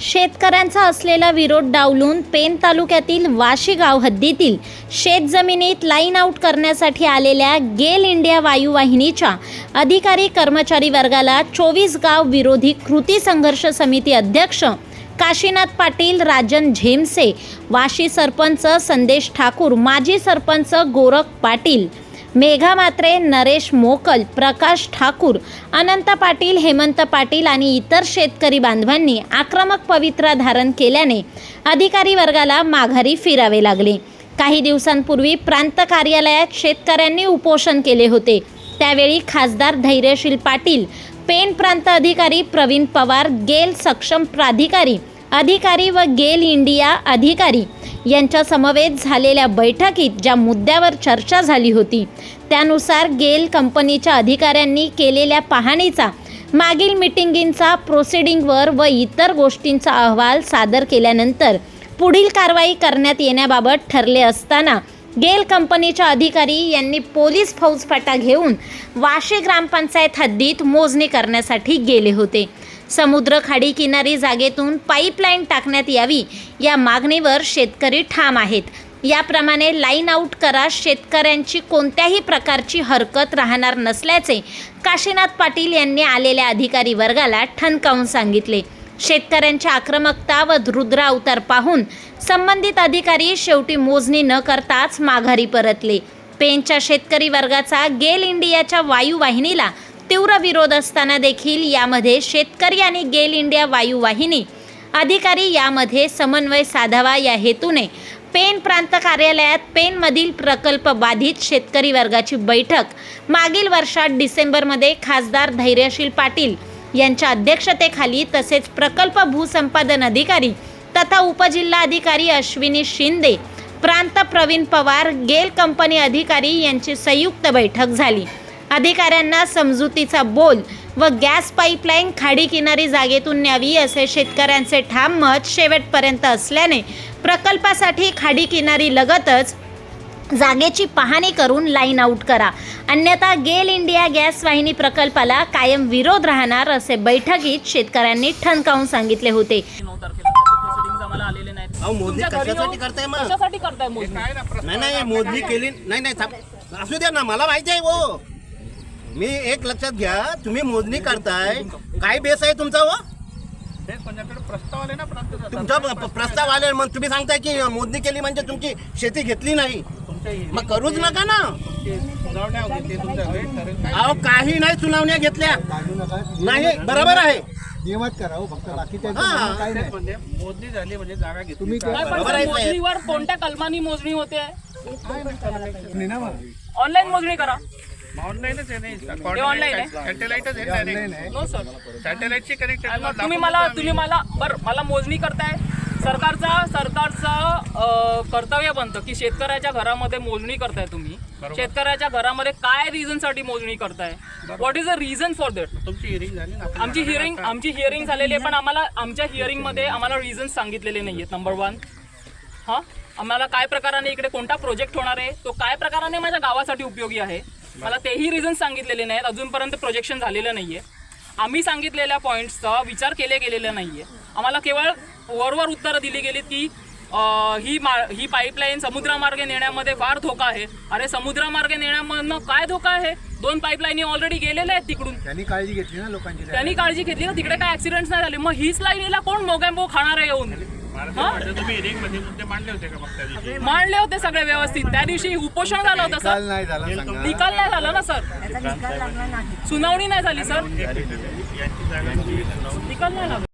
शेतकऱ्यांचा असलेला विरोध डावलून पेन तालुक्यातील वाशी गाव हद्दीतील शेतजमिनीत लाईन आऊट करण्यासाठी आलेल्या गेल इंडिया वायुवाहिनीच्या अधिकारी कर्मचारी वर्गाला चोवीस गाव विरोधी कृती संघर्ष समिती अध्यक्ष काशीनाथ पाटील राजन झेमसे वाशी सरपंच संदेश ठाकूर माजी सरपंच गोरख पाटील मेघा मात्रे नरेश मोकल प्रकाश ठाकूर अनंत पाटील हेमंत पाटील आणि इतर शेतकरी बांधवांनी आक्रमक पवित्रा धारण केल्याने अधिकारी वर्गाला माघारी फिरावे लागले. काही दिवसांपूर्वी प्रांत कार्यालयात शेतकऱ्यांनी उपोषण केले होते. त्यावेळी खासदार धैर्यशील पाटील पेन प्रांत अधिकारी प्रवीण पवार गेल सक्षम प्राधिकारी अधिकारी व गेल इंडिया अधिकारी यांच्या समवेत झालेल्या बैठकीत ज्या मुद्द्यावर चर्चा झाली होती त्यानुसार गेल कंपनीच्या अधिकाऱ्यांनी केलेल्या पाहणीचा मागील मिटिंगींचा प्रोसिडिंगवर व इतर गोष्टींचा अहवाल सादर केल्यानंतर पुढील कारवाई करण्यात येण्याबाबत ठरले असताना गेल कंपनीच्या अधिकारी यांनी पोलीस फौजफाटा घेऊन वाशी ग्रामपंचायत हद्दीत मोजणी करण्यासाठी गेले होते. समुद्र खाडी किनारी जागेतून पाईपलाईन टाकण्यात यावी. या मागणीवर शेतकरी ठाम आहेत. याप्रमाणे लाईन आऊट करा शेतकऱ्यांची कोणत्याही प्रकारची हरकत राहणार नसल्याचे काशीनाथ पाटील यांनी आलेल्या अधिकारी वर्गाला ठणकावून सांगितले. शेतकऱ्यांची आक्रमकता व रुद्रावतार पाहून संबंधित अधिकारी शेवटी मोजणी न करताच माघारी परतले. पेनच्या शेतकरी वर्गाचा गेल इंडियाच्या वायुवाहिनीला तीव्र विरोध असताना देखील यामध्ये शेतकरी आणि गेल इंडिया वायुवाहिनी अधिकारी यामध्ये समन्वय साधावा या हेतूने पेन प्रांत कार्यालयात पेनमधील प्रकल्प बाधित शेतकरी वर्गाची बैठक मागील वर्षात डिसेंबरमध्ये खासदार धैर्यशील पाटील यांच्या अध्यक्षतेखाली तसेच प्रकल्प भूसंपादन अधिकारी तथा उपजिल्हा अधिकारी अश्विनी शिंदे प्रांत प्रवीण पवार गेल कंपनी अधिकारी यांची संयुक्त बैठक झाली. अधिकाऱ्यांना समजुतीचा बोल व गॅस पाईपलाईन खाडी किनारी जागेतून न्यावी असे शेतकऱ्यांचे ठाम मत शेवटपर्यंत असल्याने प्रकल्पासाठी खाडी किनारी लगतच जागेची पाहणी करून लाईन आऊट करा. अन्यथा गेल इंडिया गॅस वाहिनी प्रकल्पाला कायम विरोध राहणार असे बैठकीत शेतकऱ्यांनी ठणकावून सांगितले होते. मोजणी तुमच्या घरी कशासाठी येऊन- करताय मग? कशासाठी करताय मोजणी नाही नाही मोजणी केली नाही नाही. असू द्या ना मला माहिती आहे हो. मी एक लक्षात घ्या तुम्ही मोजणी करताय काय बेस आहे तुमचा हो? प्रस्ताव आले ना प्रांत तुमचा प- प्रस्ताव आले. मग तुम्ही सांगताय की मोजणी केली म्हणजे तुमची शेती घेतली नाही. मग करूच नका ना. सुनावण्या होती काय? अहो काही नाही सुनावण्या घेतल्या. नाही बरोबर आहे. नियमात करा हो हा. काही नाही. म्हणजे मोजणी झाली म्हणजे जागा घेतली. तुम्ही का? काय पण बरोबर आहे, सर, साहेब. मोजणीवर कोणत्या कलमानी मोजणी होते? नाही ना मग. ऑनलाईन मोजणी करा. ऑनलाईनच आहे नाही online आहे? सॅटेलाइटच आहे ऑनलाईन direct. आहे नो सर सॅटेलाइटची आणि मग कनेक्टेड तुम्ही मला तुम्ही मला बर मला मोजणी करताय. सरकारचा सरकारचं अं, कर्तव्य बनतं की शेतकऱ्याच्या घरामध्ये मोजणी करताय तुम्ही. शेतकऱ्याच्या घरामध्ये काय रिझनसाठी मोजणी करताय? What is the reason for that तुमची हिअरिंग झाली ना आमची हिअरिंग आमची हिअरिंग झालेली आहे पण आम्हाला आमच्या हिअरिंगमध्ये आम्हाला रिझन सांगितलेले नाही आहेत नंबर वन हां? आम्हाला काय प्रकाराने इकडे कोणता प्रोजेक्ट होणार आहे? तो काय प्रकाराने माझ्या गावासाठी उपयोगी आहे? मला तेही रिझन सांगितलेले नाहीत. अजूनपर्यंत प्रोजेक्शन झालेलं नाही आहे आम्ही सांगितलेल्या पॉईंट्सचा विचार केले गेलेला नाही आहे आम्हाला केवळ वरवर उत्तरं दिली गेलीत की ही मा ही पाईपलाईन समुद्रामार्गे नेण्यामध्ये फार धोका आहे. अरे समुद्रामार्गे नेण्यामधनं काय धोका आहे? दोन पाईपलाईनी ऑलरेडी गेलेल्या आहेत तिकडून. त्यांनी काळजी घेतली ना लोकांची? त्यांनी काळजी घेतली ना तिकडे काय ऍक्सिडेंट नाही झाले. मग हीच लाईनीला कोण मोगॅम्बो खाणार आहे येऊन? हा? मांडले होते सगळे व्यवस्थित. त्या दिवशी उपोषण झालं होतं सर. झाला निकाल नाही झाला ना सर. सुनावणी नाही झाली सर. यांची जागा तुम्ही निकाल नाही लागला.